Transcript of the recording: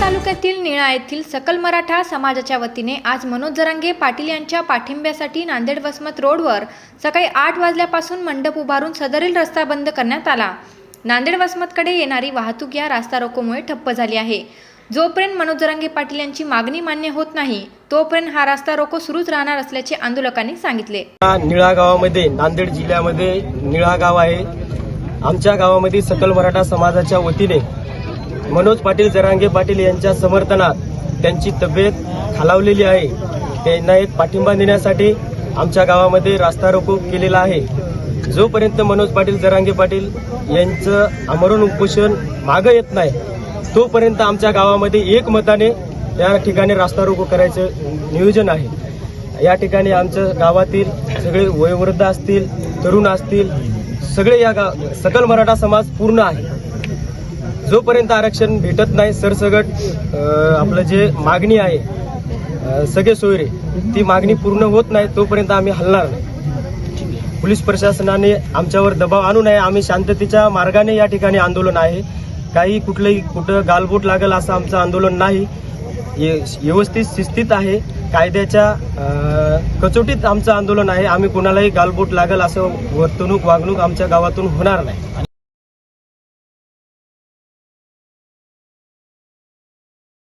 तालुक्यातील निळा येथील सकल मराठा समाजाच्या वतीने आज मनोज जरांगे पाटील यांच्या पाठिंब्यासाठी नांदेड वसमत रोडवर सकाळी आठ वाजल्यापासून मंडप उभारून सदरील रस्ता बंद करण्यात आला. नांदेड वसमतकडे येणारी वाहतूक या रास्ता रोकोमुळे ठप्प झाली आहे. जोपर्यंत मनोज जरांगे पाटील यांची मागणी मान्य होत नाही तोपर्यंत हा रास्ता रोको सुरूच राहणार असल्याचे आंदोलकांनी सांगितले. निळा गावामध्ये नांदेड जिल्ह्यामध्ये निळा गाव आहे. आमच्या गावामध्ये सकल मराठा समाजाच्या वतीने मनोज पाटील जरांगे पाटील यांच्या समर्थनात त्यांची तब्येत खालावलेली आहे. त्यांना एक पाठिंबा देण्यासाठी आमच्या गावामध्ये रास्ता रोको केलेला आहे. जोपर्यंत मनोज पाटील जरांगे पाटील यांचं आमरण उपोषण मागं येत नाही तोपर्यंत आमच्या गावामध्ये एक मताने या ठिकाणी रास्ता रोको करायचं नियोजन आहे. या ठिकाणी आमच्या गावातील सगळे वयोवृद्ध असतील तरुण असतील सगळे या गाव सकल मराठा समाज पूर्ण आहे. जोपर्यंत आरक्षण भेटत नाही सरसगट आपलं जे मागणी आहे सगळे सोयरे ती मागणी पूर्ण होत नाही तोपर्यंत आम्ही हलणार नाही. पोलीस प्रशासनाने आमच्यावर दबाव आणू नये. आम्ही शांततेच्या मार्गाने या ठिकाणी आंदोलन आहे. काही कुठलंही कुठं गालबोट लागेल असं आमचं आंदोलन नाही. व्यवस्थित शिस्तीत आहे. कायद्याच्या कचोटीत आमचं आंदोलन आहे. आम्ही कोणालाही गालबोट लागेल असं वर्तणूक वागणूक आमच्या गावातून होणार नाही.